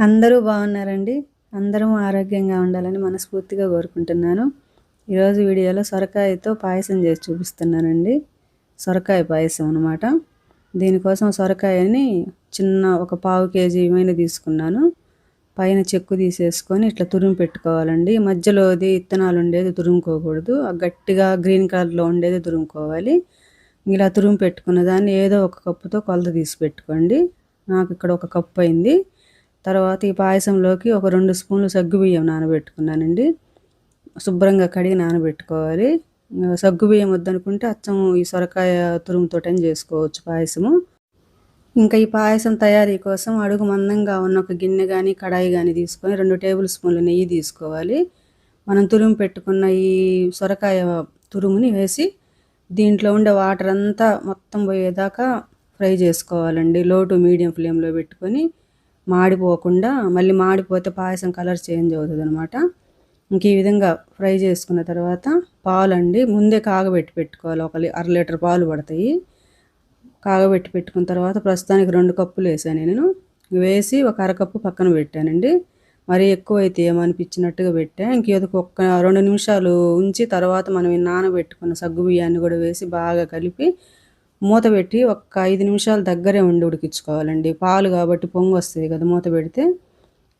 అందరూ బాగున్నారండి. అందరం ఆరోగ్యంగా ఉండాలని మనస్ఫూర్తిగా కోరుకుంటున్నాను. ఈరోజు వీడియోలో సొరకాయతో పాయసం చేసి చూపిస్తున్నానండి. సొరకాయ పాయసం అనమాట దీనికోసం సొరకాయని చిన్న ఒక పావు కేజీ మైన తీసుకున్నాను. పైన చెక్కు తీసేసుకొని ఇట్లా తురుము పెట్టుకోవాలండి. మధ్యలోది ఇత్తనాలు ఉండేది తురుముకోకూడదు. గట్టిగా గ్రీన్ కలర్లో ఉండేది తురుముకోవాలి. ఇలా తురుము పెట్టుకున్న దాన్ని ఏదో ఒక కప్పుతో కొలత తీసి పెట్టుకోండి. నాకు ఇక్కడ ఒక కప్పు అయింది. తర్వాత ఈ పాయసంలోకి ఒక రెండు స్పూన్లు సగ్గుబియ్యం నానబెట్టుకున్నానండి. శుభ్రంగా కడిగి నానబెట్టుకోవాలి. సగ్గుబియ్యం వద్దనుకుంటే అచ్చం ఈ సొరకాయ తురుముతోటని చేసుకోవచ్చు పాయసము. ఇంకా ఈ పాయసం తయారీ కోసం అడుగు మందంగా ఉన్న ఒక గిన్నె కానీ కడాయి కానీ తీసుకొని రెండు టేబుల్ స్పూన్లు నెయ్యి తీసుకోవాలి. మనం తురుము పెట్టుకున్న ఈ సొరకాయ తురుముని వేసి దీంట్లో ఉండే వాటర్ అంతా మొత్తం పోయేదాకా ఫ్రై చేసుకోవాలండి. లో టు మీడియం ఫ్లేమ్లో పెట్టుకొని మాడిపోకుండా మళ్ళీ మాడిపోతే పాయసం కలర్ చేంజ్ అవుతుంది అనమాట ఇంక ఈ విధంగా ఫ్రై చేసుకున్న తర్వాత పాలు అండి ముందే కాగబెట్టి పెట్టుకోవాలి. ఒక అర లీటర్ పాలు పడతాయి. కాగబెట్టి పెట్టుకున్న తర్వాత ప్రస్తుతానికి రెండు కప్పులు వేసాను నేను. వేసి ఒక అరకప్పు పక్కన పెట్టానండి. మరీ ఎక్కువ అయితే ఏమనిపించినట్టుగా పెట్టా. ఇంక ఒక్క రెండు నిమిషాలు ఉంచి తర్వాత మనం నానబెట్టుకున్న సగ్గు బియ్యాన్ని కూడా వేసి బాగా కలిపి మూత పెట్టి ఒక ఐదు నిమిషాలు దగ్గరే ఉండి ఉడికించుకోవాలండి. పాలు కాబట్టి పొంగు వస్తుంది కదా మూత పెడితే.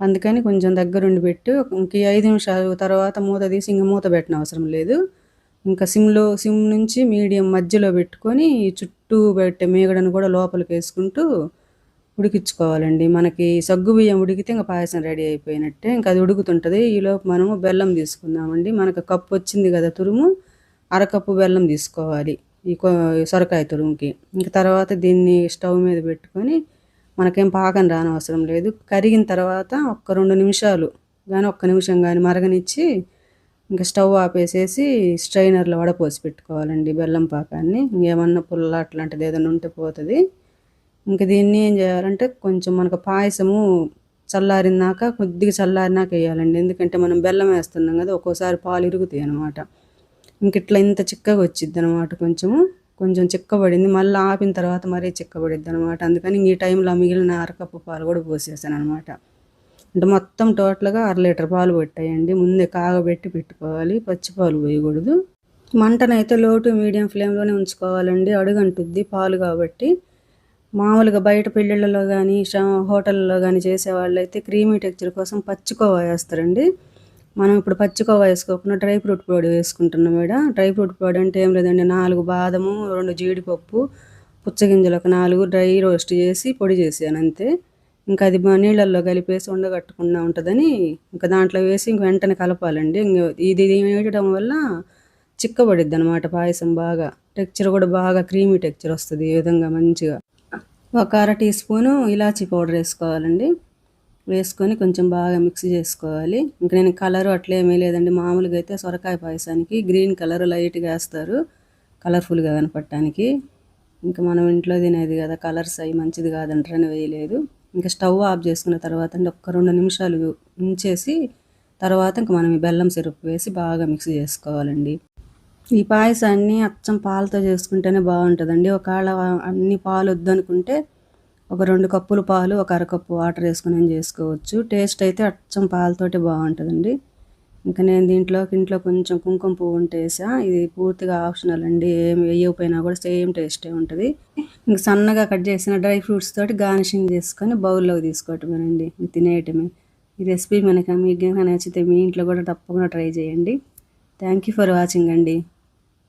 అందుకని కొంచెం దగ్గరుండి పెట్టి ఇంక ఐదు నిమిషాలు తర్వాత మూత తీసి ఇంక మూత పెట్టిన అవసరం లేదు. ఇంకా సిమ్లో సిమ్ నుంచి మీడియం మధ్యలో పెట్టుకొని చుట్టూ పెట్టే మేగడను కూడా లోపలికి వేసుకుంటూ ఉడికించుకోవాలండి. మనకి సగ్గు బియ్యం ఉడికితే ఇంకా పాయసం రెడీ అయిపోయినట్టే. ఇంకా అది ఉడుకుతుంటుంది. ఈలోపు మనము బెల్లం తీసుకుందామండి. మనకు కప్పు వచ్చింది కదా తురుము. అరకప్పు బెల్లం తీసుకోవాలి. ఈ సొరకాయ తురుముకి. ఇంక తర్వాత దీన్ని స్టవ్ మీద పెట్టుకొని మనకేం పాకం రానవసరం లేదు. కరిగిన తర్వాత ఒక్క రెండు నిమిషాలు కానీ ఒక్క నిమిషం కానీ మరగనిచ్చి ఇంకా స్టవ్ ఆపేసేసి స్ట్రైనర్లో వడపోసి పెట్టుకోవాలండి బెల్లం పాకాన్ని. ఇంకేమన్నా పుల్ల అట్లాంటిది ఏదైనా ఉంటే పోతుంది. ఇంక దీన్ని ఏం చేయాలంటే కొంచెం మనకు పాయసము చల్లారినాక కొద్దిగా చల్లారినాక వేయాలండి. ఎందుకంటే మనం బెల్లం వేస్తున్నాం కదా ఒక్కోసారి పాలు ఇరుగుతాయి అనమాట ఇంక ఇట్లా ఇంత చిక్కగా వచ్చిద్ది అనమాట కొంచెము. కొంచెం చిక్కబడింది. మళ్ళీ ఆపిన తర్వాత మరీ చిక్కబడిద్ది అనమాట అందుకని ఈ టైంలో మిగిలిన అరకప్పు పాలు కూడా పోసేసాను అనమాట అంటే మొత్తం టోటల్గా అర లీటర్ పాలు పెట్టాయండి ముందే కాగబెట్టి పెట్టుకోవాలి. పచ్చి పాలు పోయకూడదు. మంటనైతే లోటు మీడియం ఫ్లేమ్లోనే ఉంచుకోవాలండి. అడుగంటుద్ది పాలు కాబట్టి. మామూలుగా బయట పెళ్ళిళ్ళలో కానీ హోటల్లో కానీ చేసేవాళ్ళు అయితే క్రీమీ టెక్చర్ కోసం పచ్చికోవా వేస్తారండి. మనం ఇప్పుడు పచ్చికోవా వేసుకోకుండా డ్రై ఫ్రూట్ పొడి వేసుకుంటున్నాం మేడం. డ్రై ఫ్రూట్ పొడి అంటే ఏం లేదండి నాలుగు బాదము రెండు జీడిపప్పు పుచ్చగింజలు ఒక నాలుగు డ్రై రోస్ట్ చేసి పొడి చేసాను అంతే. ఇంకా అది నీళ్ళల్లో కలిపేసి ఉండగట్టకుండా ఉంటుందని ఇంకా దాంట్లో వేసి ఇంక వెంటనే కలపాలండి. ఇది వేయడం వల్ల చిక్కబడిద్ది అనమాట పాయసం బాగా. టెక్చర్ కూడా బాగా క్రీమీ టెక్చర్ వస్తుంది ఈ విధంగా మంచిగా. ఒక అర టీ స్పూను ఇలాచీ పౌడర్ వేసుకోవాలండి. వేసుకొని కొంచెం బాగా మిక్స్ చేసుకోవాలి. ఇంకా నేను కలర్ అట్లేమీ లేదండి. మామూలుగా అయితే సొరకాయ పాయసానికి గ్రీన్ కలర్ లైట్గా వేస్తారు. కలర్ఫుల్గా కనపడటానికి. ఇంకా మనం ఇంట్లో తినేది కదా కలర్స్ అవి మంచిది కాదంటారని వేయలేదు. ఇంకా స్టవ్ ఆఫ్ చేసుకున్న తర్వాత అండి ఒక్క రెండు నిమిషాలు ఉంచేసి తర్వాత ఇంక మనం ఈ బెల్లం సిరప్ వేసి బాగా మిక్స్ చేసుకోవాలండి. ఈ పాయసాన్ని అచ్చం పాలతో చేసుకుంటేనే బాగుంటుందండి. ఒకవేళ అన్ని పాలు వద్దనుకుంటే ఒక రెండు కప్పులు పాలు ఒక అరకప్పు వాటర్ వేసుకుని చేసుకోవచ్చు. టేస్ట్ అయితే అచ్చం పాలతోటి బాగుంటుందండి. ఇంకా నేను దీంట్లోకి ఇంట్లో కొంచెం కుంకుమ పువ్వు ఉంటేసా ఇది పూర్తిగా ఆప్షనల్ అండి. ఏం వేయకపోయినా కూడా సేమ్ టేస్టే ఉంటుంది. ఇంక సన్నగా కట్ చేసిన డ్రై ఫ్రూట్స్ తోటి గార్నిషింగ్ చేసుకొని బౌల్లోకి తీసుకోవటమేనండి. తినేయటమే. ఈ రెసిపీ మనకి మీకు నచ్చితే మీ ఇంట్లో కూడా తప్పకుండా ట్రై చేయండి. థ్యాంక్ యూ ఫర్ వాచింగ్ అండి.